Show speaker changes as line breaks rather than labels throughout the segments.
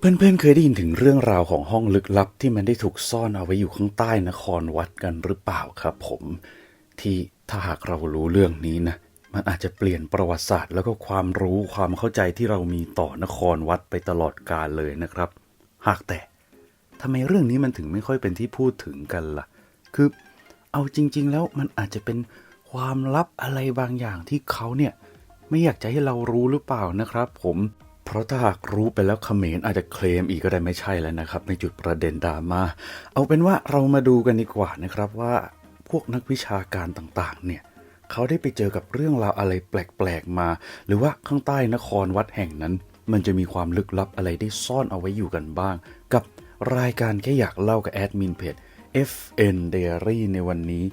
เพื่อนๆเคยได้ยินถึงเรื่องราวของห้องลึกลับ ที่มันได้ถูกซ่อนเอาไว้อยู่ข้างใต้นครวัดกันหรือเปล่าครับ ผม ที่ถ้าหากเรารู้เรื่องนี้นะ มันอาจจะเปลี่ยนประวัติศาสตร์ แล้วก็ความรู้ความเข้าใจที่เรามีต่อนครวัดไปตลอดกาลเลยนะครับ หากแต่ทำไมเรื่องนี้มันถึงไม่ค่อยเป็นที่พูดถึงกันล่ะ คือ เอาจริง ๆ แล้วมันอาจจะเป็นความลับอะไรบางอย่างที่เขาเนี่ยไม่อยากจะให้เรารู้หรือเปล่านะครับ ผม เพราะถ้าหากรู้ไปแล้วเขมรอาจจะเคลมอีกก็ได้ไม่ใช่แล้วนะครับ ในจุดประเด็นดราม่าเอาเป็นว่าเรามาดูกันดีกว่านะครับว่าพวกนักวิชาการต่างๆ เนี่ยเขาได้ไปเจอกับเรื่องราวอะไรแปลกๆมา หรือว่าข้างใต้นครวัดแห่งนั้น มันจะมีความลึกลับอะไรได้ซ่อนเอาไว้อยู่กันบ้าง กับรายการแค่อยากเล่ากับแอดมินเพจ FN Diary ในวันนี้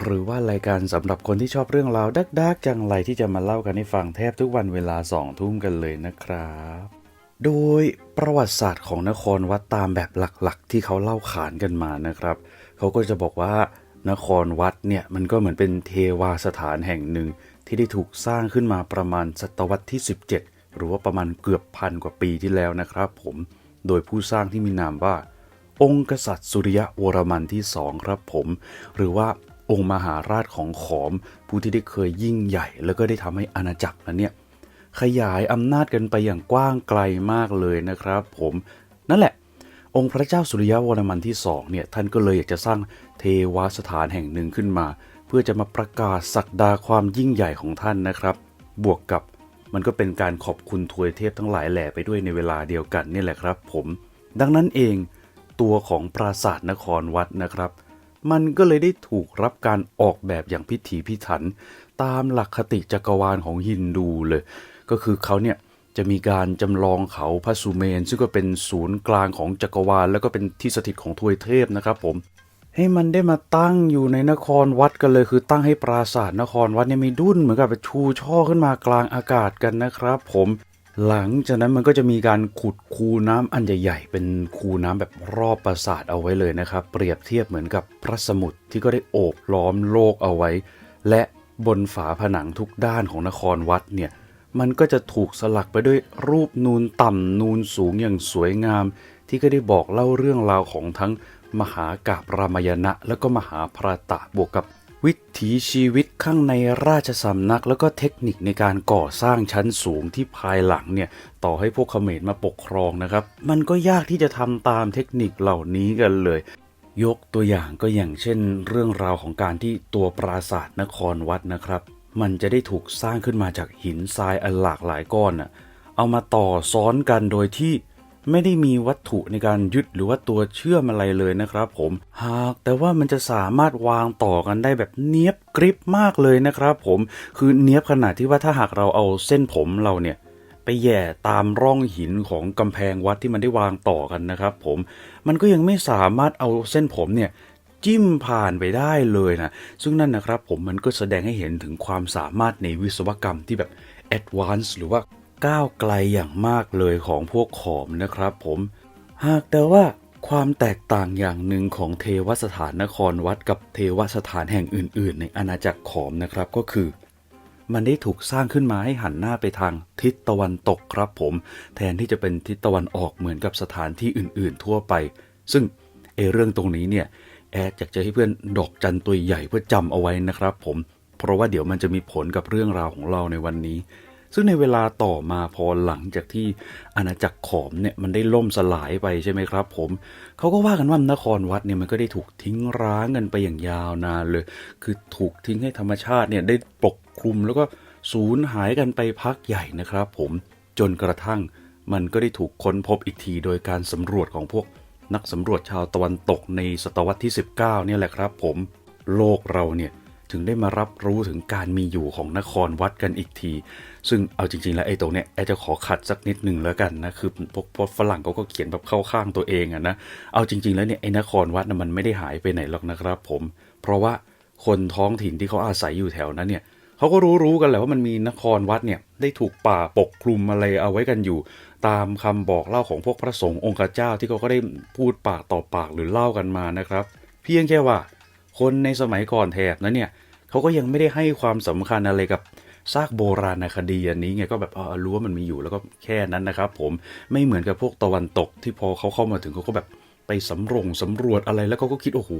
หรือว่ารายการสำหรับคนที่ชอบเรื่องราวดักๆจังไรที่จะมาเล่ากันให้ฟังแทบทุกวันเวลาสองทุ่มกันเลยนะครับ โดยประวัติศาสตร์ของนครวัดตามแบบหลักๆ ที่เขาเล่าขานกันมานะครับ เขาก็จะบอกว่านครวัดเนี่ยมันก็เหมือนเป็นเทวาสถานแห่งหนึ่ง ที่ได้ถูกสร้างขึ้นมาประมาณศตวรรษที่ 17 หรือว่าประมาณเกือบพันกว่าปีที่แล้วนะครับ ผมโดยผู้สร้างที่มีนามว่า องค์กษัตริย์สุริยะวรมันที่สองครับผม หรือว่า องค์มหาราชของขอม ผู้ที่ได้เคยยิ่งใหญ่ แล้วก็ได้ทำให้อาณาจักรนั้นเนี่ยขยายอำนาจกันไปอย่างกว้างไกลมากเลยนะครับ ผมนั่นแหละ องค์พระเจ้าสุริยวรมันที่สองเนี่ยท่านก็เลยอยากจะสร้างเทวสถานแห่งหนึ่งขึ้นมา เพื่อจะมาประกาศศักดาความยิ่งใหญ่ของท่านนะครับ บวกกับมันก็เป็นการขอบคุณทวยเทพทั้งหลายแหล่ไปด้วยในเวลาเดียวกันนี่แหละครับ ผม ดังนั้นเองตัวของปราสาทนครวัดนะครับ มันก็เลยได้ถูกรับการออกแบบอย่างพิถีพิถัน ตามหลักคติจักรวาลของฮินดูเลย ก็คือเขาเนี่ยจะมีการจำลองเขาพระสุเมน ซึ่งก็เป็นศูนย์กลางของจักรวาล แล้วก็เป็นที่สถิตของทวยเทพนะครับผมให้มันได้มาตั้งอยู่ในนครวัดกันเลย คือตั้งให้ปราสาทนครวัดเนี่ยมีดุ้นเหมือนกับชูช่อขึ้นมากลางอากาศกันนะครับ ผม หลังจากนั้นมันก็จะมีการขุดคูน้ำอันใหญ่ๆ เป็นคูน้ำแบบรอบปราสาทเอาไว้เลยนะครับ เปรียบเทียบเหมือนกับพระสมุทรที่ก็ได้โอบล้อมโลกเอาไว้ และบนฝาผนังทุกด้านของนครวัดเนี่ยมันก็จะถูกสลักไปด้วยรูปนูนต่ำนูนสูงอย่างสวยงาม ที่ก็ได้บอกเล่าเรื่องราวของทั้งมหากาบรามยณะ แล้วก็มหาพระตะบวกกับ วิถีชีวิตข้างในราชสำนัก แล้วก็เทคนิคในการก่อสร้างชั้นสูงที่ภายหลังเนี่ยต่อให้พวกเขมรมาปกครองนะครับ มันก็ยากที่จะทำตามเทคนิคเหล่านี้กันเลย ยกตัวอย่างก็อย่างเช่น เรื่องราวของการที่ตัวปราสาทนครวัดนะครับ มันจะได้ถูกสร้างขึ้นมาจากหินทรายอันหลากหลายก้อนน่ะเอามาต่อซ้อนกันโดยที่ ไม่ได้มีวัตถุในการยึดหรือว่าตัวเชื่อมอะไรเลยนะครับผม หากแต่ว่ามันจะสามารถวางต่อกันได้แบบเนี้ยบกริบมากเลยนะครับผมคือเนี้ยบขนาดที่ว่าถ้าหากเราเอาเส้นผมเราเนี่ยไปแย่ตามร่องหินของกำแพงวัดที่มันได้วางต่อกันนะครับผมมันก็ยังไม่สามารถเอาเส้นผมเนี่ยจิ้มผ่านไปได้เลยนะซึ่งนั่นนะครับผมมันก็แสดงให้เห็นถึงความสามารถในวิศวกรรมที่แบบแอดวานซ์หรือว่า ก้าวไกลอย่างมากเลยของพวกขอมนะครับผม หากแต่ว่าความแตกต่างอย่างหนึ่งของเทวสถานนครวัดกับเทวสถานแห่งอื่น ๆ ในอาณาจักรขอมนะครับก็คือ มันได้ถูกสร้างขึ้นมาให้หันหน้าไปทางทิศตะวันตกครับผม แทนที่จะเป็นทิศตะวันออกเหมือนกับสถานที่อื่น ๆ ทั่วไป ซึ่งเอเรื่องตรงนี้เนี่ยแอดอยากจะให้เพื่อนดอกจันตัวใหญ่เพื่อจำเอาไว้นะครับ ผม เพราะว่าเดี๋ยวมันจะมีผลกับเรื่องราวของเราในวันนี้ ซึ่งในเวลาต่อมาพอหลังจากที่อาณาจักรขอมเนี่ยมันได้ล่มสลายไปใช่ไหมครับ ผมเขาก็ว่ากันว่านครวัดเนี่ยมันก็ได้ถูกทิ้งร้างกันไปอย่างยาวนานเลย คือถูกทิ้งให้ธรรมชาติเนี่ยได้ปกคลุมแล้วก็สูญหายกันไปพักใหญ่นะครับ ผมจนกระทั่งมันก็ได้ถูกค้นพบอีกทีโดยการสำรวจของพวกนักสำรวจชาวตะวันตกในศตวรรษที่ 19 เนี่ยแหละครับ ผมโลกเราเนี่ยถึงได้มารับรู้ถึงการมีอยู่ของนครวัดกันอีกที ซึ่งเอาจริงๆแล้วไอ้ตรงเนี้ยแอดจะขอขัดสักนิดหนึ่งแล้วกันนะคือพวกพวกฝรั่งเขาก็เขียนแบบเข้าข้างตัวเองอะนะเอาจริง ๆแล้วเนี่ยไอ้นครวัดนะมันไม่ได้หายไปไหนหรอกนะครับผม เพราะว่าคนท้องถิ่นที่เขาอาศัยอยู่แถวนั้นเนี่ยเขาก็รู้ๆกันแหละว่ามันมีนครวัดเนี่ยได้ถูกป่าปกคลุมอะไรเอาไว้กันอยู่ ตามคำบอกเล่าของพวกพระสงฆ์องค์เจ้าที่เขาก็ได้พูดปากต่อปากหรือเล่ากันมานะครับ เพียงแค่ว่า คนในสมัยก่อนแถบนั้นเนี่ยเขาก็ยังไม่ได้ให้ความสำคัญอะไรกับ ซากโบราณคดีอันนี้ไงก็แบบเออรู้ว่ามันมีอยู่แล้วก็แค่นั้นนะครับ ผมไม่เหมือนกับพวกตะวันตกที่พอเขาเข้ามาถึงเขาก็แบบไปสำรงสำรวจอะไรแล้วเขาก็คิดโอ้โห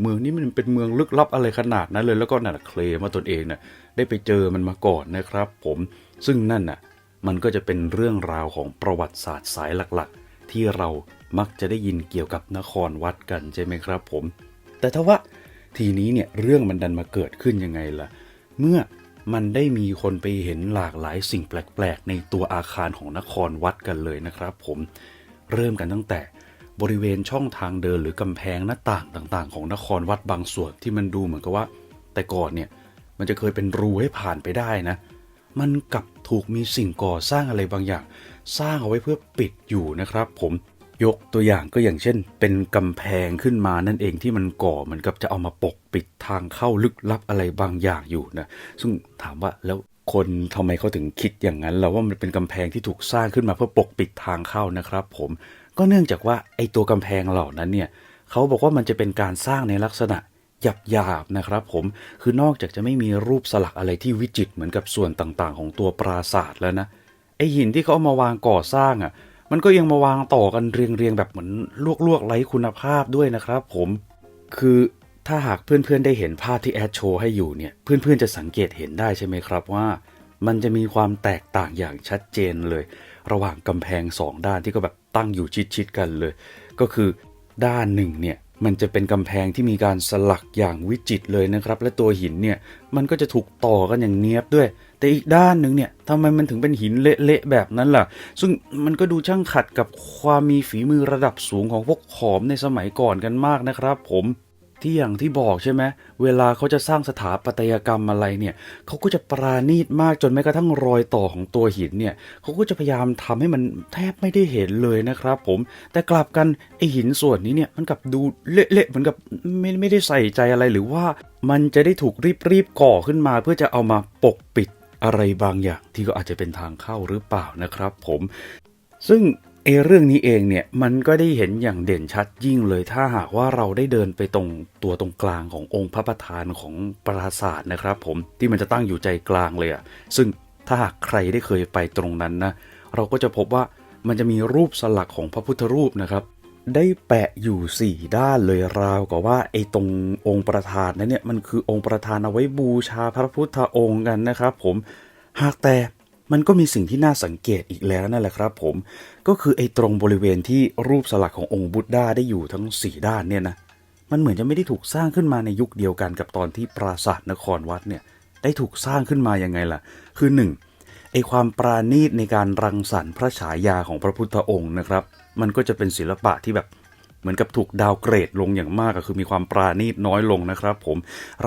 เมืองนี้มันเป็นเมืองลึกลับอะไรขนาดนั้นเลยแล้วก็น่ะเคลมว่าตนเองน่ะได้ไปเจอมันมาก่อนนะครับ ผมซึ่งนั่นน่ะมันก็จะเป็นเรื่องราวของประวัติศาสตร์สายหลักๆ ที่เรามักจะได้ยินเกี่ยวกับนครวัดกันใช่ไหมครับ ผม แต่ถ้าว่าทีนี้เนี่ยเรื่องมันดันมาเกิดขึ้นยังไงล่ะ เมื่อ มันได้มีคนไปเห็นหลากหลายสิ่งแปลกๆ ในตัวอาคารของนครวัดกันเลยนะครับ ผมเริ่มกันตั้งแต่บริเวณช่องทางเดินหรือกำแพงหน้าต่างต่างๆ ของนครวัดบางส่วนที่มันดูเหมือนกับว่า แต่ก่อนเนี่ยมันจะเคยเป็นรูให้ผ่านไปได้นะ มันกลับถูกมีสิ่งก่อสร้างอะไรบางอย่าง สร้างเอาไว้เพื่อปิดอยู่นะครับ ผม ยกตัวอย่างก็อย่างเช่น เป็นกำแพงขึ้นมานั่นเองที่มันก่อเหมือนกับจะเอามาปกปิดทางเข้าลึกลับอะไรบางอย่างอยู่นะซึ่งถามว่าแล้วคนทำไมเขาถึงคิดอย่างนั้นเราว่ามันเป็นกำแพงที่ถูกสร้างขึ้นมาเพื่อปกปิดทางเข้านะครับ ผมก็เนื่องจากว่าไอ้ตัวกำแพงเหล่านั้นเนี่ยเขาบอกว่ามันจะเป็นการสร้างในลักษณะหยาบๆนะครับ ผมคือนอกจากจะไม่มีรูปสลักอะไรที่วิจิตรเหมือนกับส่วนต่างๆ ของตัวปราสาทแล้วนะไอหินที่เขาเอามาวางก่อสร้างอะ่ะ มันก็ยังมาวางต่อกันเรียงๆแบบเหมือนลวกๆไร้คุณภาพด้วยนะครับ ผมคือถ้าหากเพื่อนๆได้เห็นภาพที่แอดโชว์ให้อยู่เนี่ยเพื่อนๆจะสังเกตเห็นได้ใช่ไหมครับว่า มันจะมีความแตกต่างอย่างชัดเจนเลย ระหว่างกำแพงสองด้านที่ก็แบบตั้งอยู่ชิดๆกันเลย ก็คือด้านหนึ่งเนี่ยมันจะเป็นกำแพงที่มีการสลักอย่างวิจิตรเลยนะครับ และตัวหินเนี่ยมันก็จะถูกต่อกันอย่างเนียบด้วยแต่อีกด้านหนึ่งเนี่ยทำไมมันถึงเป็นหินเละๆแบบนั้นล่ะ ซึ่งมันก็ดูช่างขัดกับความมีฝีมือระดับสูงของพวกขอมในสมัยก่อนกันมากนะครับผมที่อย่างที่บอกใช่ไหมเวลาเขาจะสร้างสถาปัตยกรรมอะไรเนี่ยเขาก็จะปราณีตมากจนแม้กระทั่งรอยต่อของตัวหินเนี่ยเขาก็จะพยายามทำให้มันแทบไม่ได้เห็นเลยนะครับผมแต่กลับกันไอหินส่วนนี้เนี่ยมันกลับดูเละๆเหมือนกับไม่ไม่ได้ใส่ใจอะไรหรือว่ามันจะได้ถูกรีบๆก่อขึ้นมาเพื่อจะเอามาปกปิด อะไรบางอย่างที่ก็อาจจะเป็นทางเข้าหรือเปล่านะครับ ผม ซึ่งเอเรื่องนี้เองเนี่ยมันก็ได้เห็นอย่างเด่นชัดยิ่งเลย ถ้าหากว่าเราได้เดินไปตรงตัวตรงกลางขององค์พระประธานของปราสาทนะครับ ผมที่มันจะตั้งอยู่ใจกลางเลยอะซึ่งถ้าหากใครได้เคยไปตรงนั้นนะเราก็จะพบว่ามันจะมีรูปสลักของพระพุทธรูปนะครับ ได้แปะอยู่สี่ด้านเลยราวกับว่าไอ้ตรงองค์ประธานนั้นเนี่ยมันคือองค์ประธานเอาไว้บูชาพระพุทธองค์กันนะครับผมหากแต่มันก็มีสิ่งที่น่าสังเกตอีกแล้วนั่นแหละครับ ผมก็คือไอ้ตรงบริเวณที่รูปสลักขององค์บุตดาได้อยู่ทั้งสี่ด้านเนี่ยนะมันเหมือนจะไม่ได้ถูกสร้างขึ้นมาในยุคเดียวกันกับตอนที่ปราสาทนครวัดเนี่ยได้ถูกสร้างขึ้นมายังไงล่ะ คือหนึ่งไอความปราณีตในการรังสรรค์พระฉายาของพระพุทธองค์นะครับ มันก็จะเป็นศิลปะที่แบบเหมือนกับถูกดาวเกรดลงอย่างมากก็คือมีความปราณีตน้อยลงนะครับ ผม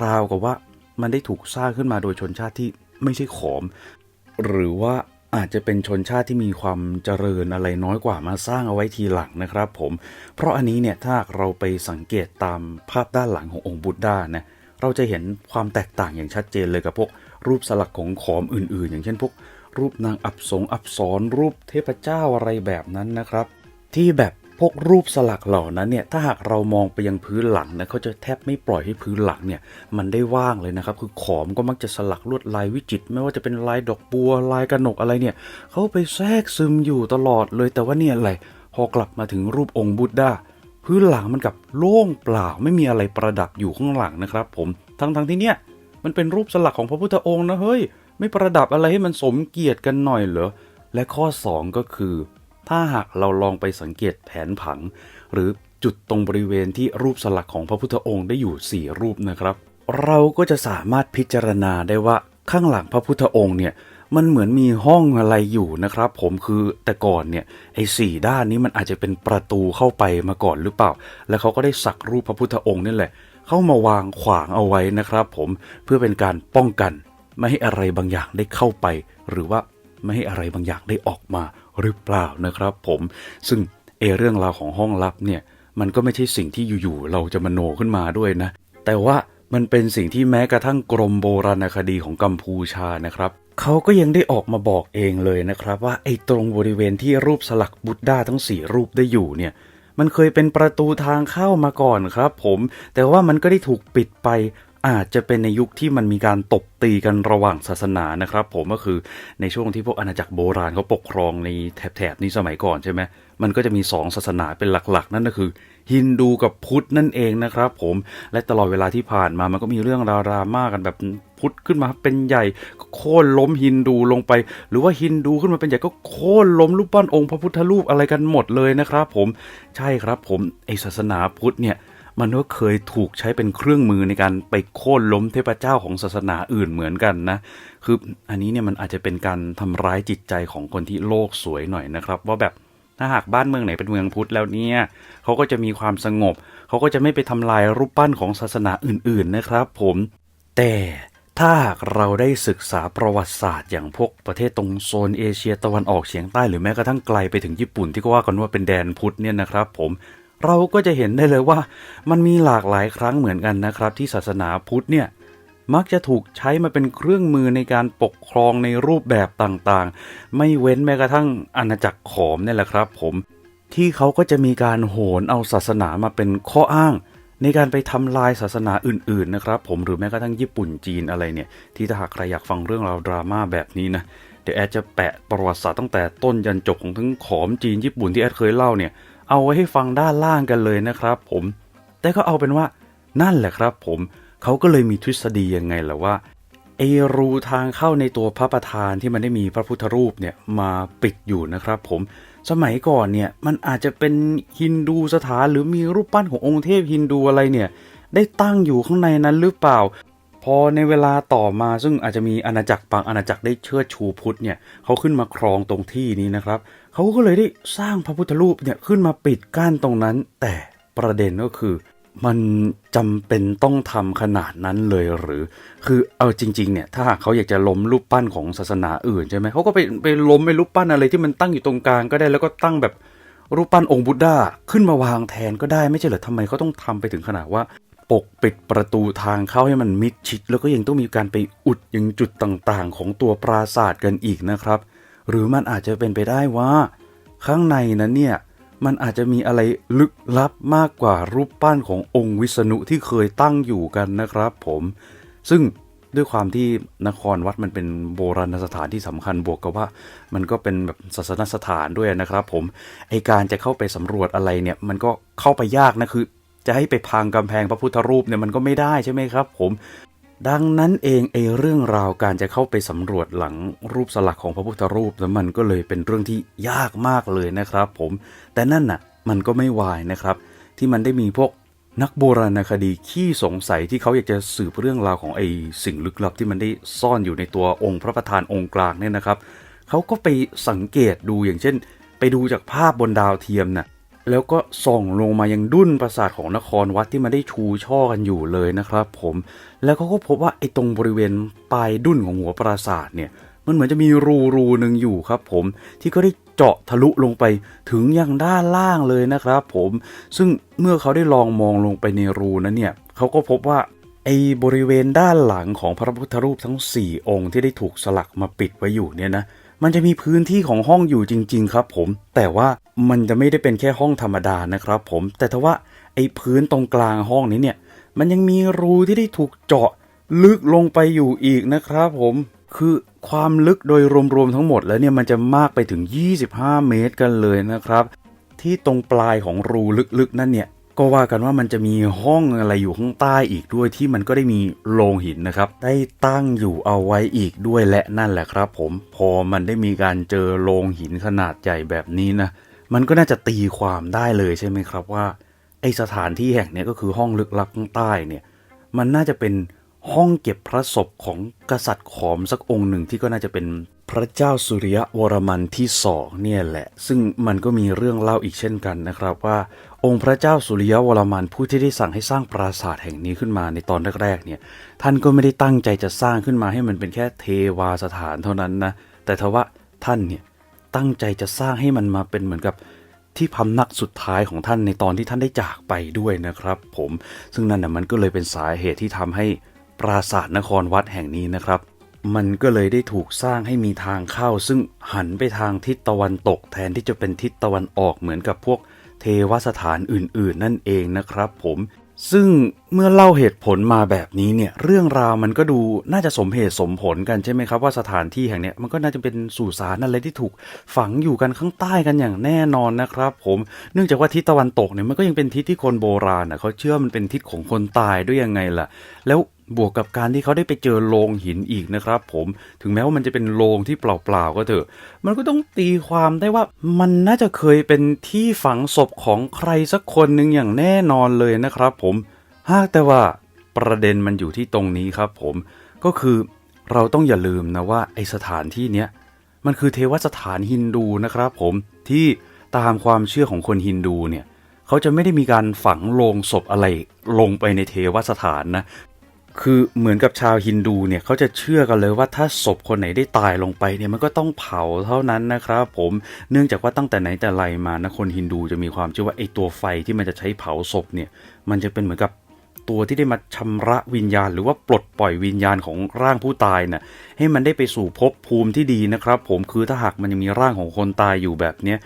ราวกับว่ามันได้ถูกสร้างขึ้นมาโดยชนชาติที่ไม่ใช่ขอม หรือว่าอาจจะเป็นชนชาติที่มีความเจริญอะไรน้อยกว่ามาสร้างเอาไว้ทีหลังนะครับผม เพราะอันนี้เนี่ยถ้าเราไปสังเกตตามภาพด้านหลังขององค์บุตด้านะเราจะเห็นความแตกต่างอย่างชัดเจนเลยกับพวกรูปสลักของขอมอื่นๆ อย่างเช่นพวกรูปนางอับสงอับสรรูปเทพเจ้าอะไรแบบนั้นนะครับ ที่แบบพวกรูปสลักเหล่านั้นเนี่ยถ้าหากเรามองไปยังพื้นหลังนะเขาจะแทบไม่ปล่อยให้พื้นหลังเนี่ยมันได้ว่างเลยนะครับคือขอมก็มักจะสลักลวดลายวิจิต ไม่ว่าจะเป็นลายดอกบัวลายกระหนกอะไรเนี่ยเขาไปแทรกซึมอยู่ตลอดเลยแต่ว่าเนี่ยอะไรพอกลับมาถึงรูปองค์บุตดาพื้นหลังมันกับโล่งเปล่าไม่มีอะไรประดับอยู่ข้างหลังนะครับ ผมทั้งทั้งที่เนี่ยมันเป็นรูปสลักของพระพุทธองค์นะเฮ้ยไม่ประดับอะไรให้มันสมเกียรติกันหน่อยเหรอและข้อสองก็คือ ถ้าหากเราลองไปสังเกตแผนผัง หรือจุดตรงบริเวณที่รูปสลักของพระพุทธองค์ได้อยู่ 4 รูปนะครับ เราก็จะสามารถพิจารณาได้ว่าข้างหลังพระพุทธองค์เนี่ยมันเหมือนมีห้องอะไรอยู่นะครับ ผมคือแต่ก่อนเนี่ยไอ้สี่ด้านนี้มันอาจจะเป็นประตูเข้าไปมาก่อนหรือเปล่า แล้วเขาก็ได้สักรูปพระพุทธองค์นี่แหละ เข้ามาวางขวางเอาไว้นะครับ ผมเพื่อเป็นการป้องกัน ไม่ให้อะไรบางอย่างได้เข้าไป หรือว่าไม่ให้อะไรบางอย่างได้ออกมา หรือเปล่านะครับ ผมซึ่งเอเรื่องราวของห้องลับเนี่ยมันก็ไม่ใช่สิ่งที่อยู่ๆเราจะมโนขึ้นมาด้วยนะ แต่ว่ามันเป็นสิ่งที่แม้กระทั่งกรมโบราณคดีของกัมพูชานะครับเขาก็ยังได้ออกมาบอกเองเลยนะครับ ว่าไอ้ตรงบริเวณที่รูปสลักบุตดาทั้งสี่รูปได้อยู่เนี่ยมันเคยเป็นประตูทางเข้ามาก่อนครับ ผม แต่ว่ามันก็ได้ถูกปิดไป อาจจะเป็นในยุคที่มันมีการตบตีกันระหว่างศาสนานะครับ ผมก็คือในช่วงที่พวกอาณาจักรโบราณเขาปกครองในแถบๆนี้สมัยก่อนใช่ไหมมันก็จะมีสองศาสนาเป็นหลักๆ นั่นก็คือ ฮินดูกับพุทธนั่นเองนะครับผมและตลอดเวลาที่ผ่านมามันก็มีเรื่องราวรามากันแบบพุทธขึ้นมาเป็นใหญ่โค่นล้มฮินดูลงไป หรือว่าฮินดูขึ้นมาเป็นใหญ่ก็โค่นล้มรูปปั้นองค์พระพุทธรูปอะไรกันหมดเลยนะครับ ผมใช่ครับผมไอศาสนาพุทธเนี่ย มันก็เคยถูกใช้เป็นเครื่องมือในการไปโค่นล้มเทพเจ้าของศาสนาอื่นเหมือนกันนะ คืออันนี้เนี่ยมันอาจจะเป็นการทำร้ายจิตใจของคนที่โลกสวยหน่อยนะครับ ว่าแบบถ้าหากบ้านเมืองไหนเป็นเมืองพุทธแล้วเนี่ยเขาก็จะมีความสงบ เขาก็จะไม่ไปทำลายรูปปั้นของศาสนาอื่น ๆนะครับ ผม แต่ถ้าหากเราได้ศึกษาประวัติศาสตร์อย่างพวกประเทศตรงโซนเอเชียตะวันออกเฉียงใต้หรือแม้กระทั่งไกลไปถึงญี่ปุ่นที่ก็ว่ากันว่าเป็นแดนพุทธเนี่ยนะครับ ผม เราก็จะเห็นได้เลยว่า มันมีหลากหลายครั้งเหมือนกันนะครับ ที่ศาสนาพุทธเนี่ยมักจะถูกใช้มาเป็นเครื่องมือในการปกครองในรูปแบบต่างๆ ไม่เว้นแม้กระทั่งอาณาจักรขอมนี่แหละครับผมที่เขาก็จะมีการโหนเอาศาสนามาเป็นข้ออ้าง ในการไปทำลายศาสนาอื่นๆนะครับ ผมหรือแม้กระทั่งญี่ปุ่นจีนอะไรเนี่ย ที่ถ้าหากใครอยากฟังเรื่องราวดราม่าแบบนี้นะเดี๋ยวแอดจะแปะประวัติศาสตร์ตั้งแต่ต้นยันจบของทั้งขอมจีนญี่ปุ่นที่แอดเคยเล่าเนี่ย เอาไว้ให้ฟังด้านล่างกันเลยนะครับผม แต่ก็เอาเป็นว่านั่นแหละครับผมเขาก็เลยมีทฤษฎียังไงแหละว่าไอรูทางเข้าในตัวพระประธานที่มันได้มีพระพุทธรูปเนี่ยมาปิดอยู่นะครับผมสมัยก่อนเนี่ยมันอาจจะเป็นฮินดูสถานหรือมีรูปปั้นขององค์เทพฮินดูอะไรเนี่ยได้ตั้งอยู่ข้างในนั้นหรือเปล่า พอในเวลาต่อมาซึ่งอาจจะมีอาณาจักรบางอาณาจักรได้เชิดชูพุทธเนี่ยเขาขึ้นมาครองตรงที่นี้นะครับ เขาก็เลยได้สร้างพระพุทธรูปเนี่ยขึ้นมาปิดกั้นตรงนั้น แต่ประเด็นก็คือ มันจำเป็นต้องทำขนาดนั้นเลยหรือ คือเอาจริง ๆ เนี่ย ถ้าหากเขาอยากจะล้มรูปปั้นของศาสนาอื่นใช่ไหมเขาก็ไปไปล้มไปรูปปั้นอะไรที่มันตั้งอยู่ตรงกลางก็ได้แล้วก็ตั้งแบบรูปปั้นองค์บุตดาขึ้นมาวางแทนก็ได้ไม่ใช่เหรอทำไมเขาต้องทำไปถึงขนาดว่าปกปิดประตูทางเข้าให้มันมิดชิด แล้วก็ยังต้องมีการไปอุดยังจุดต่างๆ ของตัวปราสาทกันอีกนะครับ หรือมันอาจจะเป็นไปได้ว่า ข้างในนั้นเนี่ยมันอาจจะมีอะไรลึกลับมากกว่ารูปปั้นขององค์วิษณุที่เคยตั้งอยู่กันนะครับ ผม ซึ่งด้วยความที่นครวัดมันเป็นโบราณสถานที่สำคัญบวกกับว่า มันก็เป็นแบบศาสนสถานด้วยนะครับ ผมไอการจะเข้าไปสำรวจอะไรเนี่ย มันก็เข้าไปยากนะคือ จะให้ไปพังกำแพงพระพุทธรูปเนี่ยมันก็ไม่ได้ใช่ไหมครับ ผม ดังนั้นเองไอเรื่องราวการจะเข้าไปสำรวจหลังรูปสลักของพระพุทธรูปแล้วมันก็เลยเป็นเรื่องที่ยากมากเลยนะครับผม แต่นั่นน่ะมันก็ไม่วายนะครับ ที่มันได้มีพวกนักโบราณคดีขี้สงสัยที่เขาอยากจะสืบเรื่องราวของไอสิ่งลึกลับที่มันได้ซ่อนอยู่ในตัวองค์พระประธานองค์กลางเนี่ยนะครับเขาก็ไปสังเกตดูอย่างเช่น ไปดูจากภาพบนดาวเทียมน่ะ แล้วก็ส่องลงมายังดุ้นปราสาทของนครวัดที่มันได้ชูช่อกันอยู่เลยนะครับ ผมแล้วเขาก็พบว่าไอ้ตรงบริเวณปลายดุ้นของหัวปราสาทเนี่ย มันเหมือนจะมีรูรูหนึ่งอยู่ครับ ผมที่ก็ได้เจาะทะลุลงไปถึงยังด้านล่างเลยนะครับ ผมซึ่งเมื่อเขาได้ลองมองลงไปในรูนั้นเนี่ยเขาก็พบว่าไอ้บริเวณด้านหลังของพระพุทธรูปทั้ง 4 องค์ที่ได้ถูกสลักมาปิดไว้อยู่เนี่ยนะ มันจะมีพื้นที่ของห้องอยู่จริง ๆ ครับ ผม แต่ว่า มันจะไม่ได้เป็นแค่ห้องธรรมดานะครับผม แต่ทว่าไอ้พื้นตรงกลางห้องนี้เนี่ย มันยังมีรูที่ได้ถูกเจาะลึกลงไปอยู่อีกนะครับผม คือความลึกโดยรวมๆทั้งหมดแล้วเนี่ยมันจะมากไปถึง 25 เมตรกันเลยนะครับ ที่ตรงปลายของรูลึกๆนั่นเนี่ยก็ว่ากันว่ามันจะมีห้องอะไรอยู่ข้างใต้อีกด้วยที่มันก็ได้มีโลงหินนะครับ ได้ตั้งอยู่เอาไว้อีกด้วยและนั่นแหละครับ ผมพอมันได้มีการเจอโลงหินขนาดใหญ่แบบนี้นะ มันก็น่าจะตีความได้เลยใช่ไหมครับว่าไอสถานที่แห่งนี้ก็คือห้องลึกลับข้างใต้เนี่ยมันน่าจะเป็นห้องเก็บพระศพของกษัตริย์ขอมสักองค์หนึ่งที่ก็น่าจะเป็นพระเจ้าสุริยวรมันที่สองเนี่ยแหละ ซึ่งมันก็มีเรื่องเล่าอีกเช่นกันนะครับว่า องค์พระเจ้าสุริยวรมันผู้ที่ได้สั่งให้สร้างปราสาทแห่งนี้ขึ้นมาในตอนแรกๆเนี่ยท่านก็ไม่ได้ตั้งใจจะสร้างขึ้นมาให้มันเป็นแค่เทวาสถานเท่านั้นนะแต่ทว่าท่านเนี่ย ตั้งใจจะสร้างให้มันมาเป็นเหมือนกับที่พำนักสุดท้ายของท่านในตอนที่ท่านได้จากไปด้วยนะครับผมซึ่งนั่นน่ะมันก็เลยเป็นสาเหตุที่ทำให้ปราสาทนครวัดแห่งนี้นะครับ มันก็เลยได้ถูกสร้างให้มีทางเข้า ซึ่งหันไปทางทิศตะวันตกแทนที่จะเป็นทิศตะวันออกเหมือนกับพวกเทวสถานอื่น ๆ นั่นเองนะครับผม ซึ่งเมื่อเล่าเหตุผลมาแบบนี้เนี่ยเรื่องราวมันก็ดูน่าจะสมเหตุสมผลกันใช่ไหมครับ ว่าสถานที่แห่งเนี้ยมันก็น่าจะเป็นสุสานอะไรที่ถูกฝังอยู่กันข้างใต้กันอย่างแน่นอนนะครับ ผมเนื่องจากว่าทิศตะวันตกเนี่ยมันก็ยังเป็นทิศที่คนโบราณนะเขาเชื่อมันเป็นทิศของคนตายด้วยยังไงล่ะ แล้ว บวกกับการที่เขาได้ไปเจอโลงหินอีกนะครับผมถึงแม้ว่ามันจะเป็นโลงที่เปล่าๆก็เถอะ มันก็ต้องตีความได้ว่ามันน่าจะเคยเป็นที่ฝังศพของใครสักคนหนึ่งอย่างแน่นอนเลยนะครับผมหากแต่ว่าประเด็นมันอยู่ที่ตรงนี้ครับผมก็คือเราต้องอย่าลืมนะว่าไอสถานที่เนี้ยมันคือเทวสถานฮินดูนะครับผมที่ตามความเชื่อของคนฮินดูเนี่ยเขาจะไม่ได้มีการฝังโลงศพอะไรลงไปในเทวสถานนะ คือเหมือนกับชาวฮินดูเนี่ยเขาจะเชื่อกันเลยว่าถ้าศพคนไหนได้ตายลงไปเนี่ยมันก็ต้องเผาเท่านั้นนะครับ ผมเนื่องจากว่าตั้งแต่ไหนแต่ไรมานะคนฮินดูจะมีความเชื่อว่าไอ้ตัวไฟที่มันจะใช้เผาศพเนี่ย มันจะเป็นเหมือนกับตัวที่ได้มาชำระวิญญาณ หรือว่าปลดปล่อยวิญญาณของร่างผู้ตายน่ะให้มันได้ไปสู่ภพภูมิที่ดีนะครับ ผมคือถ้าหากมันยังมีร่างของคนตายอยู่แบบเนี้ย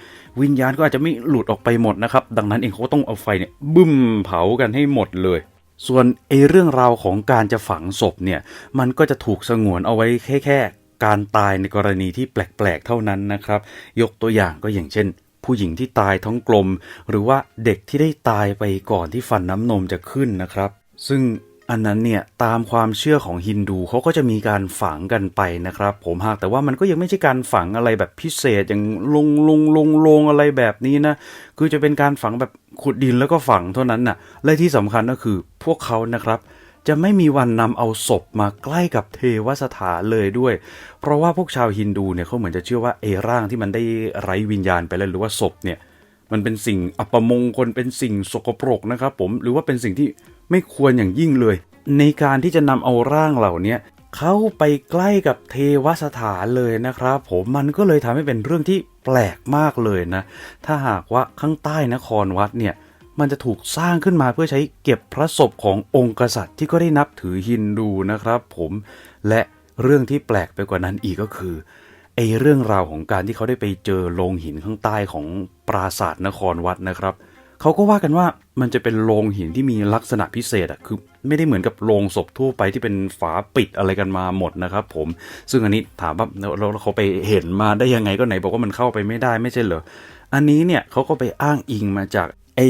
วิญญาณก็อาจจะไม่หลุดออกไปหมดนะครับ ดังนั้นเองเขาก็ต้องเอาไฟเนี่ยบึ้มเผากันให้หมดเลย ส่วนไอ้เรื่องราวของการจะฝังศพเนี่ย มันก็จะถูกสงวนเอาไว้แค่แค่การตายในกรณีที่แปลกๆเท่านั้นนะครับ ยกตัวอย่างก็อย่างเช่น ผู้หญิงที่ตายท้องกลม หรือว่าเด็กที่ได้ตายไปก่อนที่ฟันน้ำนมจะขึ้นนะครับ ซึ่ง อันนั้นเนี่ยตามความเชื่อของฮินดูเขาก็จะมีการฝังกันไปนะครับ ผมหากแต่ว่ามันก็ยังไม่ใช่การฝังอะไรแบบพิเศษอย่างลงลงลงลงอะไรแบบนี้นะคือจะเป็นการฝังแบบขุดดินแล้วก็ฝังเท่านั้นน่ะและที่สำคัญก็คือพวกเขานะครับจะไม่มีวันนำเอาศพมาใกล้กับเทวสถานเลยด้วย เพราะว่าพวกชาวฮินดูเนี่ยเขาเหมือนจะเชื่อว่าเอร่างที่มันได้ไร้วิญญาณไปแล้วหรือว่าศพเนี่ยมันเป็นสิ่งอัปมงคลเป็นสิ่งสกปรกนะครับผมหรือว่าเป็นสิ่งที่ ไม่ควรอย่างยิ่งเลย ในการที่จะนำเอาร่างเหล่านี้เข้าไปใกล้กับเทวสถานเลยนะครับ ผมมันก็เลยทำให้เป็นเรื่องที่แปลกมากเลยนะ ถ้าหากว่าข้างใต้นครวัดเนี่ยมันจะถูกสร้างขึ้นมาเพื่อใช้เก็บพระศพขององค์กษัตริย์ที่ก็ได้นับถือฮินดูนะครับ ผมและเรื่องที่แปลกไปกว่านั้นอีกก็คือไอเรื่องราวของการที่เขาได้ไปเจอโลงหินข้างใต้ของปราสาทนครวัดนะครับ เขาก็ว่ากันว่ามันจะเป็นโลงหินที่มีลักษณะพิเศษอะคือไม่ได้เหมือนกับโลงศพทั่วไปที่เป็นฝาปิดอะไรกันมาหมดนะครับผม ซึ่งอันนี้ถามว่าแล้วเขาไปเห็นมาได้ยังไงก็ไหนบอกว่ามันเข้าไปไม่ได้ไม่ใช่เหรอ อันนี้เนี่ยเขาก็ไปอ้างอิงมาจากไอ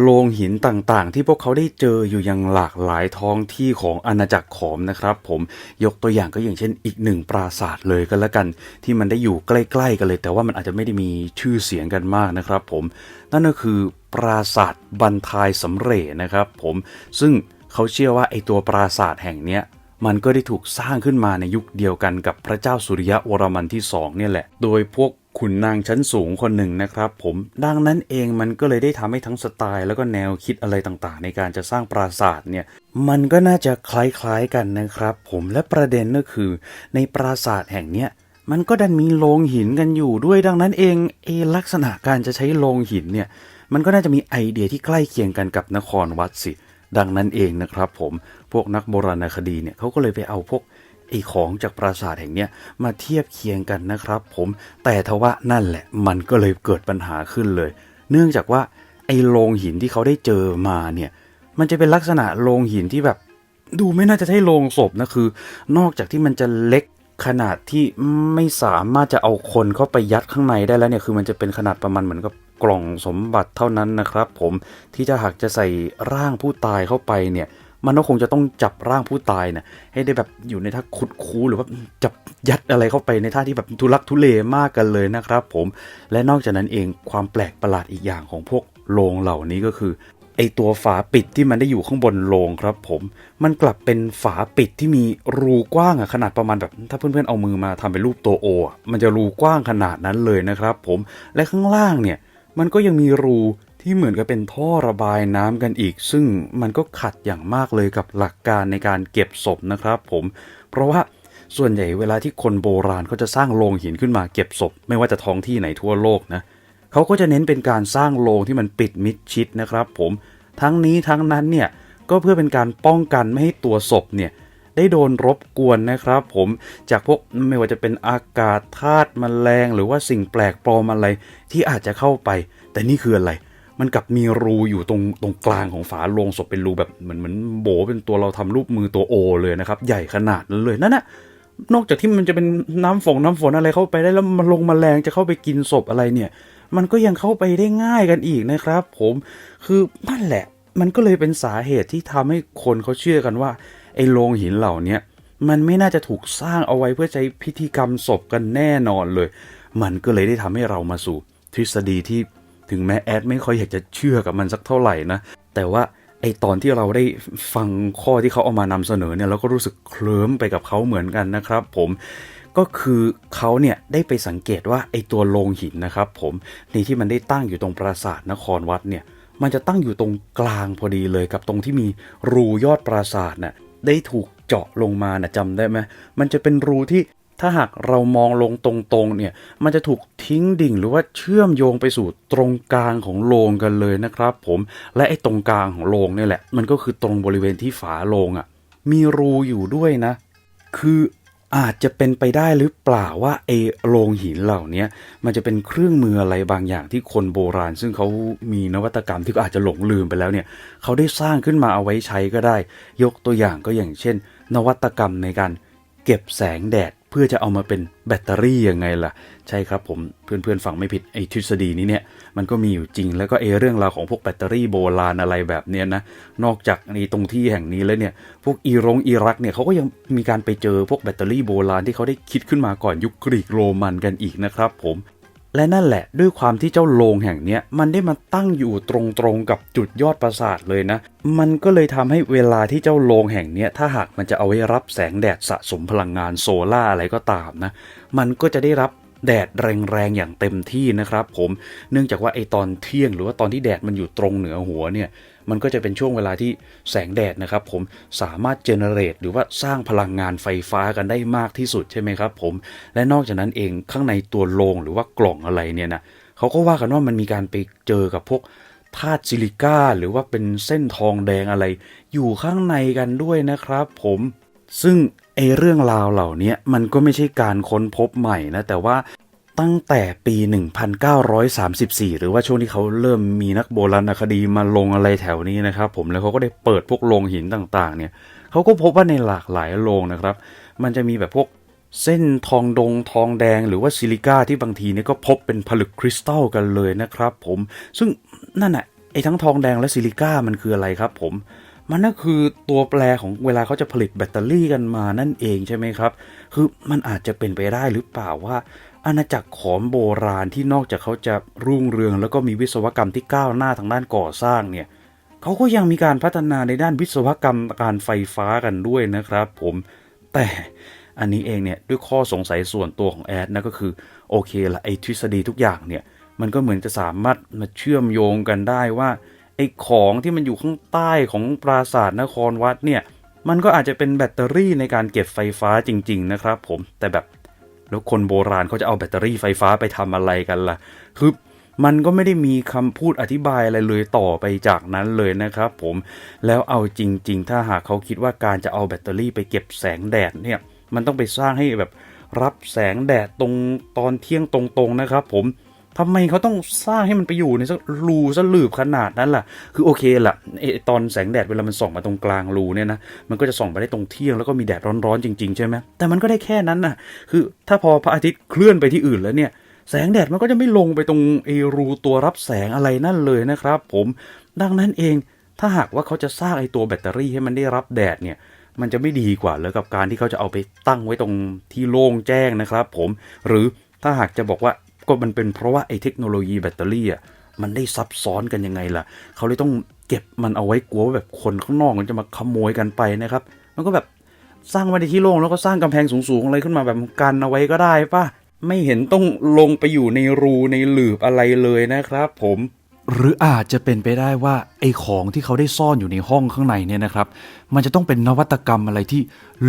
โลงหินต่างๆ ที่พวกเขาได้เจออยู่อย่างหลากหลายท้องที่ของอาณาจักรขอมนะครับ ผมยกตัวอย่างก็อย่างเช่น อีกหนึ่งปราสาทเลยก็แล้วกัน ที่มันได้อยู่ใกล้ ๆ กันเลย แต่ว่ามันอาจจะไม่ได้มีชื่อเสียงกันมากนะครับ ผมนั่นก็คือ ปราสาทบันทายสำเร็จนะครับผมซึ่งเขาเชื่อว่าไอตัวปราสาทแห่งเนี้ยมันก็ได้ถูกสร้างขึ้นมาในยุคเดียวกันกับพระเจ้าสุริยะวรมันที่สองเนี่ยแหละ โดยพวกขุนนางชั้นสูงคนหนึ่งนะครับผมดังนั้นเองมันก็เลยได้ทำให้ทั้งสไตล์ แล้วก็แนวคิดอะไรต่างๆ ในการจะสร้างปราสาทเนี่ยมันก็น่าจะคล้ายๆกันนะครับ ผมและประเด็นก็คือ ในปราสาทแห่งเนี้ยมันก็ดันมีโลงหินกันอยู่ด้วยดังนั้นเองเอลักษณะการจะใช้โลงหินเนี่ย มันก็น่าจะมีไอเดียที่ใกล้เคียงกันกับนครวัดสิ ดังนั้นเองนะครับผมพวกนักโบราณคดีเนี่ยเขาก็เลยไปเอาพวกไอของจากปราสาทแห่งเนี้ยมาเทียบเคียงกันนะครับ ผมแต่ทว่านั่นแหละมันก็เลยเกิดปัญหาขึ้นเลย เนื่องจากว่าไอโลงหินที่เขาได้เจอมาเนี่ยมันจะเป็นลักษณะโลงหินที่แบบดูไม่น่าจะใช่โลงศพนะคือ นอกจากที่มันจะเล็กขนาดที่ไม่สามารถจะเอาคนเข้าไปยัดข้างในได้แล้วเนี่ยคือมันจะเป็นขนาดประมาณเหมือนกับ กล่องสมบัติเท่านั้นนะครับ ผมที่จะหากจะใส่ร่างผู้ตายเข้าไปเนี่ย มันก็คงจะต้องจับร่างผู้ตายเนี่ยให้ได้แบบอยู่ในท่าขุดคูหรือว่าจับยัดอะไรเข้าไปในท่าที่แบบทุลักทุเลมากกันเลยนะครับ ผมและนอกจากนั้นเองความแปลกประหลาดอีกอย่างของพวกโลงเหล่านี้ก็คือไอตัวฝาปิดที่มันได้อยู่ข้างบนโลงครับ ผม มันกลับเป็นฝาปิดที่มีรูกว้างอะขนาดประมาณแบบ ถ้าเพื่อนๆเอามือมาทำเป็นรูปตัวโอมันจะรูกว้างขนาดนั้นเลยนะครับ ผม และข้างล่างเนี่ย มันก็ยังมีรูที่เหมือนกับเป็นท่อระบายน้ำกันอีก ซึ่งมันก็ขัดอย่างมากเลยกับหลักการในการเก็บศพนะครับ ผม เพราะว่าส่วนใหญ่เวลาที่คนโบราณเขาจะสร้างโลงหินขึ้นมาเก็บศพ ไม่ว่าจะท้องที่ไหนทั่วโลกนะเขาก็จะเน้นเป็นการสร้างโลงที่มันปิดมิดชิดนะครับ ผม ทั้งนี้ทั้งนั้นเนี่ยก็เพื่อเป็นการป้องกันไม่ให้ตัวศพเนี่ย ได้โดนรบกวนนะครับผมจากพวกไม่ว่าจะเป็นอากาศธาตุแมลง หรือว่าสิ่งแปลกปลอมอะไรที่อาจจะเข้าไป แต่นี่คืออะไร มันกลับมีรูอยู่ตรงตรงกลางของฝาโลงศพเป็นรูแบบเหมือนเหมือนโบเป็นตัวเราทำรูปมือตัวโอเลยนะครับ ใหญ่ขนาดนั้นเลยนั่นนะนอกจากที่มันจะเป็นน้ำฝงน้ำฝนอะไรเข้าไปได้แล้วมันลงมาแรงจะเข้าไปกินศพอะไรเนี่ย มันก็ยังเข้าไปได้ง่ายกันอีกนะครับ ผมคือนั่นแหละ มันก็เลยเป็นสาเหตุที่ทำให้คนเขาเชื่อกันว่า ไอ้โลงหินเหล่าเนี้ยมันไม่น่าจะถูกสร้างเอาไว้เพื่อใช้พิธีกรรมศพกันแน่นอนเลย มันก็เลยได้ทำให้เรามาสู่ ทฤษฎีที่ถึงแม้แอดไม่ค่อยอยากจะเชื่อกับมันสักเท่าไหร่นะ แต่ว่าไอตอนที่เราได้ฟังข้อที่เขาเอามานำเสนอเนี่ยเราก็รู้สึกเคลิ้มไปกับเขาเหมือนกันนะครับผมก็คือเขาเนี่ยได้ไปสังเกตว่าไอตัวโลงหินนะครับผมนี่ที่มันได้ตั้งอยู่ตรงปราสาทนครวัดเนี่ยมันจะตั้งอยู่ตรงกลางพอดีเลยกับตรงที่มีรูยอดปราสาทน่ะ ได้ถูกเจาะลงมานะจำได้ไหมมันจะเป็นรูที่ถ้าหากเรามองลงตรงๆ เนี่ย มันจะถูกทิ้งดิ่งหรือว่าเชื่อมโยงไปสู่ตรงกลางของโลงกันเลยนะครับผม และไอ้ตรงกลางของโลงเนี่ยแหละ มันก็คือตรงบริเวณที่ฝาโลงอะ่ะ มีรูอยู่ด้วยนะ คือ อาจจะเป็นไปได้หรือเปล่าว่าไอโลงหินเหล่านี้มันจะเป็นเครื่องมืออะไรบางอย่างที่คนโบราณ ซึ่งเขามีนวัตกรรมที่อาจจะหลงลืมไปแล้วเนี่ยเขาได้สร้างขึ้นมาเอาไว้ใช้ก็ได้ ยกตัวอย่างก็อย่างเช่น นวัตกรรมในการเก็บแสงแดด เพื่อจะเอามาเป็นแบตเตอรี่ยังไงล่ะ ใช่ครับผมเพื่อนๆฟังไม่ผิดไอ้ทฤษฎีนี้เนี่ยมันก็มีอยู่จริงแล้วก็เอเรื่องราวของพวกแบตเตอรี่โบราณอะไรแบบเนี้ยนะนอกจากในตรงที่แห่งนี้แล้วเนี่ยพวกอิรงอิรักเนี่ยเขาก็ยังมีการไปเจอพวกแบตเตอรี่โบราณที่เขาได้คิดขึ้นมาก่อนยุคกรีกโรมันกันอีกนะครับผม และนั่นแหละด้วยความที่เจ้าโลงแห่งเนี้ยมันได้มาตั้งอยู่ตรงๆกับจุดยอดปราสาทเลยนะ มันก็เลยทำให้เวลาที่เจ้าโลงแห่งเนี้ยถ้าหากมันจะเอาไว้รับแสงแดดสะสมพลังงานโซล่าอะไรก็ตามนะ มันก็จะได้รับแดดแรงๆอย่างเต็มที่นะครับผม เนื่องจากว่าไอตอนเที่ยงหรือว่าตอนที่แดดมันอยู่ตรงเหนือหัวเนี่ย มันก็จะเป็นช่วงเวลาที่แสงแดดนะครับผมสามารถเจเนเรตหรือว่าสร้างพลังงานไฟฟ้ากันได้มากที่สุดใช่ไหมครับผมและนอกจากนั้นเองข้างในตัวโลงหรือว่ากล่องอะไรเนี่ยนะเขาก็ว่ากันว่ามันมีการไปเจอกับพวกธาตุซิลิก้าหรือว่าเป็นเส้นทองแดงอะไร อยู่ข้างในกันด้วยนะครับผมซึ่งไอเรื่องราวเหล่านี้มันก็ไม่ใช่การค้นพบใหม่นะ แต่ว่า ตั้งแต่ปี 1934 หรือว่าช่วงที่เขาเริ่มมีนักโบราณคดีมาลงอะไรแถวนี้นะครับ ผมแล้วเขาก็ได้เปิดพวกโลงหินต่างๆ เนี่ยเขาก็พบว่าในหลากหลายโลงนะครับ มันจะมีแบบพวกเส้นทองดงทองแดงหรือว่าซิลิก้าที่บางทีเนี่ยก็พบเป็นผลึกคริสตัลกันเลยนะครับผมซึ่งนั่นแหะไอ้ทั้งทองแดงและซิลิก้ามันคืออะไรครับผมมันก็คือตัวแปรของเวลาเขาจะผลิตแบตเตอรี่กันมานั่นเองใช่ไหมครับ คือมันอาจจะเป็นไปได้หรือเปล่าว่า อาณาจักรขอมโบราณที่นอกจากเขาจะรุ่งเรือง แล้วก็มีวิศวกรรมที่ก้าวหน้าทางด้านก่อสร้างเนี่ยเขาก็ยังมีการพัฒนาในด้านวิศวกรรมการไฟฟ้ากันด้วยนะครับ ผมแต่อันนี้เองเนี่ยด้วยข้อสงสัยส่วนตัวของแอดนะก็คือโอเคละไอทฤษฎีทุกอย่างเนี่ยมันก็เหมือนจะสามารถมาเชื่อมโยงกันได้ว่าไอของที่มันอยู่ข้างใต้ของปราสาทนครวัดเนี่ยมันก็อาจจะเป็นแบตเตอรี่ในการเก็บไฟฟ้าจริง ๆ นะครับ ผมแต่แบบ แล้วคนโบราณเขาจะเอาแบตเตอรี่ไฟฟ้าไปทำอะไรกันล่ะ คือมันก็ไม่ได้มีคำพูดอธิบายอะไรเลยต่อไปจากนั้นเลยนะครับผมแล้วเอาจริง ๆ ถ้าหากเขาคิดว่าการจะเอาแบตเตอรี่ไปเก็บแสงแดดเนี่ย มันต้องไปสร้างให้แบบรับแสงแดดตรงตอนเที่ยงตรงๆนะครับผม ทำไมเขาต้องสร้างให้มันไปอยู่ในสักรูสักลืบขนาดนั้นล่ะ คือโอเคล่ะไอตอนแสงแดดเวลามันส่องมาตรงกลางรูเนี่ยนะ มันก็จะส่องไปได้ตรงเที่ยงแล้วก็มีแดดร้อนๆจริงๆใช่ไหมแต่มันก็ได้แค่นั้นน่ะ คือถ้าพอพระอาทิตย์เคลื่อนไปที่อื่นแล้วเนี่ย แสงแดดมันก็จะไม่ลงไปตรงไอรูตัวรับแสงอะไรนั่นเลยนะครับ ผม ดังนั้นเอง ถ้าหากว่าเขาจะสร้างไอตัวแบตเตอรี่ให้มันได้รับแดดเนี่ยมันจะไม่ดีกว่าเลยกับการที่เขาจะเอาไปตั้งไว้ตรงที่โล่งแจ้งนะครับ ผม หรือถ้าหากจะบอกว่า ก็มันเป็นเพราะว่าไอ้เทคโนโลยีแบตเตอรี่อะมันได้ซับซ้อนกันยังไงล่ะ เขาเลยต้องเก็บมันเอาไว้กลัวว่าแบบคนข้างนอกมันจะมาขโมยกันไปนะครับ มันก็แบบสร้างไว้ในที่โล่งแล้วก็สร้างกำแพงสูงๆอะไรขึ้นมาแบบกันเอาไว้ก็ได้ป่ะ ไม่เห็นต้องลงไปอยู่ในรูในหลืบอะไรเลยนะครับ ผม หรืออาจจะเป็นไปได้ว่าไอ้ของที่เขาได้ซ่อนอยู่ในห้องข้างในเนี่ยนะครับ มันจะต้องเป็นนวัตกรรมอะไรที่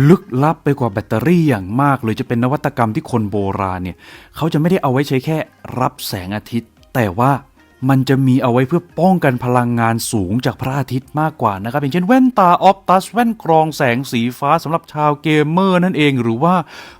ลึกลับไปกว่าแบตเตอรี่อย่างมากเลยจะเป็นนวัตกรรมที่คนโบราณเนี่ยเขาจะไม่ได้เอาไว้ใช้แค่รับแสงอาทิตย์ แต่ว่า มันจะมีเอาไว้เพื่อป้องกันพลังงานสูงจากพระอาทิตย์มากกว่านะครับอย่างเช่นแว่นตาออฟตัสแว่นกรองแสงสีฟ้าสำหรับชาวเกมเมอร์นั่นเองหรือว่า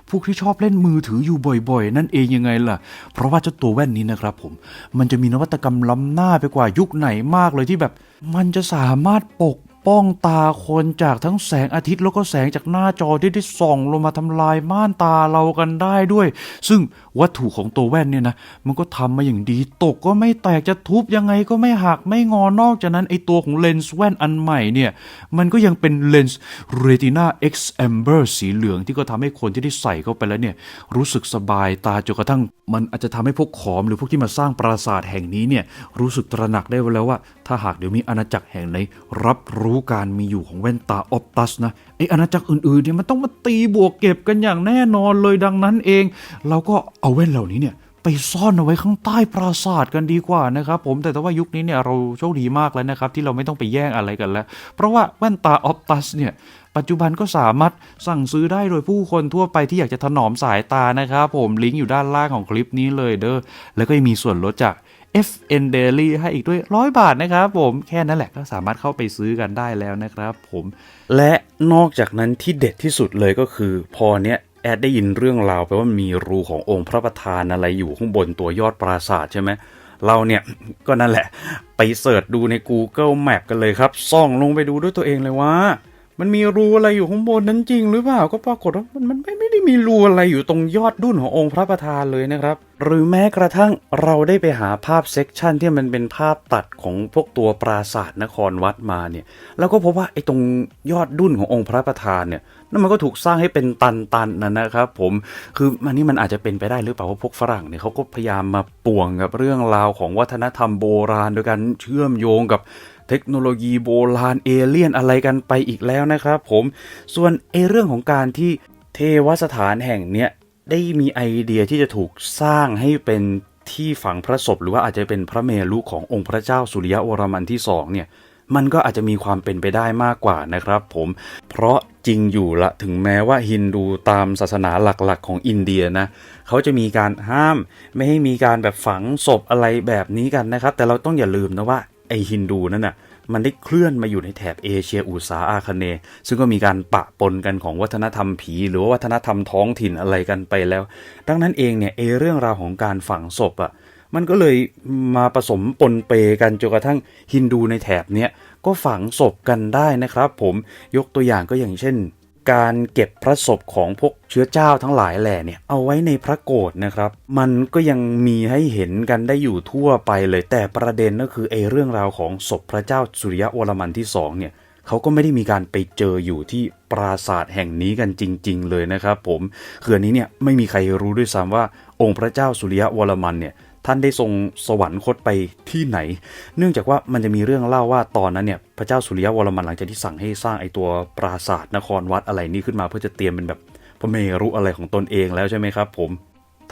พวกที่ชอบเล่นมือถืออยู่บ่อยๆ นั่นเองยังไงล่ะ เพราะว่าเจ้าตัวแว่นนี้นะครับผมมันจะมีนวัตกรรมล้ำหน้าไปกว่ายุคไหนมากเลยที่แบบ มันจะสามารถปก ป้องตาคนจากทั้งแสงอาทิตย์แล้วก็แสงจากหน้าจอที่ได้ส่องลงมาทำลายม่านตาเรากันได้ด้วย ซึ่งวัตถุของตัวแว่นเนี่ยนะมันก็ทำมาอย่างดี ตกก็ไม่แตกจะทุบยังไงก็ไม่หักไม่งอนอกจากนั้นไอตัวของเลนส์แว่นอันใหม่เนี่ยมันก็ยังเป็นเลนส์ Retina X Amber สีเหลืองที่ก็ทำให้คนที่ได้ใส่เข้าไปแล้วเนี่ยรู้สึกสบายตาจนกระทั่ง มันอาจจะทำให้พวกขอมหรือพวกที่มาสร้างปราสาทแห่งนี้เนี่ยรู้สึกตระหนักได้แล้วว่าถ้าหากเดี๋ยวมีอาณาจักรแห่งไหนรับรู้การมีอยู่ของแว่นตาออปตัสนะไออาณาจักรอื่นๆเนี่ยมันต้องมาตีบวกเก็บกันอย่างแน่นอนเลยดังนั้นเอง เราก็เอาแว่นเหล่านี้เนี่ยไปซ่อนเอาไว้ข้างใต้ปราสาทกันดีกว่านะครับผมแต่แต่ว่ายุคนี้เนี่ยเราโชคดีมากแล้วนะครับที่เราไม่ต้องไปแย่งอะไรกันแล้ว เพราะว่าแว่นตาออปตัสเนี่ยปัจจุบันก็สามารถสั่งซื้อได้โดยผู้คนทั่วไปที่อยากจะถนอมสายตานะครับผมลิงก์อยู่ด้านล่างของคลิปนี้เลยเด้อแล้วก็ยังมีส่วนลดจาก FN Daily ให้อีกด้วยร้อยบาทนะครับผมแค่นั้นแหละก็สามารถเข้าไปซื้อกันได้แล้วนะครับผมและนอกจากนั้นที่เด็ดที่สุดเลยก็คือ พอเนี้ยแอดได้ยินเรื่องราวไปว่ามีรูขององค์พระประธานอะไรอยู่ข้างบนตัวยอดปราสาทใช่ไหมเราเนี่ยก็นั่นแหละ ไปเสิร์ชดูใน Google Map กันเลยครับส่องลงไปดูด้วยตัวเองเลยว่า มันมีรูอะไรอยู่ข้างบนนั้นจริงหรือเปล่าก็ปรากฏว่ามันมันไม่ไม่ได้มีรูอะไรอยู่ตรงยอดดุ้นขององค์พระประธานเลยนะครับ หรือแม้กระทั่งเราได้ไปหาภาพเซกชันที่มันเป็นภาพตัดของพวกตัวปราสาทนครวัดมาเนี่ยแล้วก็พบว่าไอ้ตรงยอดดุ้นขององค์พระประธานเนี่ยนั่นมันก็ถูกสร้างให้เป็นตันๆนะนะครับผมคือมันนี่มันอาจจะเป็นไปได้หรือเปล่าว่าพวกฝรั่งเนี่ยเขาก็พยายามมาป่วงกับเรื่องราวของวัฒนธรรมโบราณโดยการเชื่อมโยงกับ เทคโนโลยีโบราณเอเลี่ยนอะไรกันไปอีกแล้วนะครับผมส่วนเอเรื่องของการที่เทวสถานแห่งเนี้ยได้มีไอเดียที่จะถูกสร้างให้เป็นที่ฝังพระศพหรือว่าอาจจะเป็นพระเมรุขององค์พระเจ้าสุริยะวรมันที่สองเนี่ยมันก็อาจจะมีความเป็นไปได้มากกว่านะครับผม เพราะจริงอยู่ละถึงแม้ว่าฮินดูตามศาสนาหลักๆ ของอินเดียนะเขาจะมีการห้ามไม่ให้มีการแบบฝังศพอะไรแบบนี้กันนะครับ แต่เราต้องอย่าลืมนะว่า ไอฮินดูนั่นน่ะมันได้เคลื่อนมาอยู่ในแถบเอเชียอุษาอาคเนย์ซึ่งก็มีการปะปนกันของวัฒนธรรมผี หรือว่าวัฒนธรรมท้องถิ่นอะไรกันไปแล้ว ดังนั้นเองเนี่ยเอเรื่องราวของการฝังศพอะมันก็เลยมาผสมปนเปกันจนกระทั่งฮินดูในแถบเนี้ยก็ฝังศพกันได้นะครับผมยกตัวอย่างก็อย่างเช่น การเก็บพระศพของพวกเชื้อเจ้าทั้งหลายแหล่เนี่ยเอาไว้ในพระโกรธนะครับ มันก็ยังมีให้เห็นกันได้อยู่ทั่วไปเลยแต่ประเด็นก็คือไอ้เรื่องราวของศพพระเจ้าสุริยะวรมันที่สองเนี่ยเขาก็ไม่ได้มีการไปเจออยู่ที่ปราสาทแห่งนี้กันจริง ๆ เลยนะครับ ผมคืออันนี้เนี่ยไม่มีใครรู้ด้วยซ้ำว่าองค์พระเจ้าสุริยะวรมันเนี่ย ท่านได้ทรงสวรรคตไปที่ไหน เนื่องจากว่ามันจะมีเรื่องเล่าว่าตอนนั้นเนี่ยพระเจ้าสุริยะวรมันหลังจากที่สั่งให้สร้างไอตัวปราสาทนครวัดอะไรนี้ขึ้นมาเพื่อจะเตรียมเป็นแบบพระเมรุอะไรของตนเองแล้วใช่ไหมครับ ผม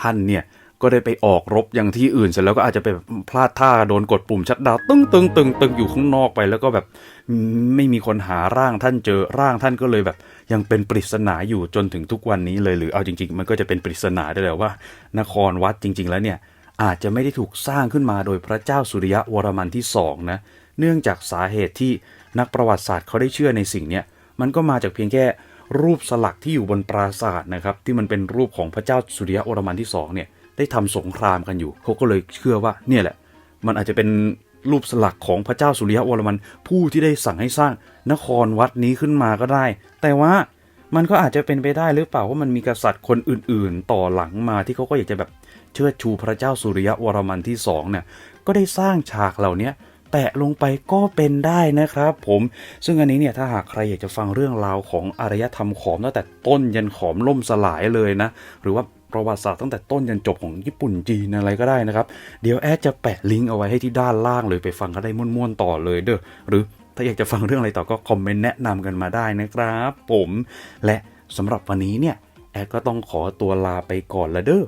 ท่านเนี่ยก็ได้ไปออกรบอย่างที่อื่นเสร็จแล้วก็อาจจะไปแบบพลาดท่าโดนกดปุ่มชัดดาวตึ้งตึงตึงตึงอยู่ข้างนอกไป แล้วก็แบบไม่มีคนหาร่างท่านเจอร่างท่านก็เลยแบบ ยังเป็นปริศนาอยู่จนถึงทุกวันนี้เลยหรือเอาจริง ๆ มันก็จะเป็นปริศนาได้เลยว่า นครวัดจริง ๆ แล้วเนี่ย อาจจะไม่ได้ถูกสร้างขึ้นมาโดยพระเจ้าสุริยะวรมันที่สองนะ เนื่องจากสาเหตุที่นักประวัติศาสตร์เขาได้เชื่อในสิ่งนี้มันก็มาจากเพียงแค่รูปสลักที่อยู่บนปราสาทนะครับ ที่มันเป็นรูปของพระเจ้าสุริยะวรมันที่สองเนี่ยได้ทำสงครามกันอยู่เขาก็เลยเชื่อว่าเนี่ยแหละ มันอาจจะเป็นรูปสลักของพระเจ้าสุริยะวรมัน ผู้ที่ได้สั่งให้สร้างนครวัดนี้ขึ้นมาก็ได้ แต่ว่ามันก็อาจจะเป็นไปได้หรือเปล่าว่ามันมีกษัตริย์คนอื่น ๆ ต่อหลังมาที่เขาก็อยากจะแบบ เชิดชูพระเจ้าสุริยวรมันที่สองเนี่ยก็ได้สร้างฉากเหล่านี้แตะลงไปก็เป็นได้นะครับผม ซึ่งอันนี้เนี่ยถ้าหากใครอยากจะฟังเรื่องราวของอารยธรรมขอมตั้งแต่ต้นยันขอมล่มสลายเลยนะ หรือว่าประวัติศาสตร์ตั้งแต่ต้นยันจบของญี่ปุ่นจีนอะไรก็ได้นะครับ เดี๋ยวแอดจะแปะลิงก์เอาไว้ให้ที่ด้านล่างเลยไปฟังก็ได้ม่วนๆต่อเลยเด้อหรือถ้าอยากจะฟังเรื่องอะไรต่อก็คอมเมนต์แนะนำกันมาได้นะครับ ผม และสำหรับวันนี้เนี่ยแอดก็ต้องขอตัวลาไปก่อนละเด้อ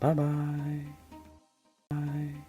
拜拜。拜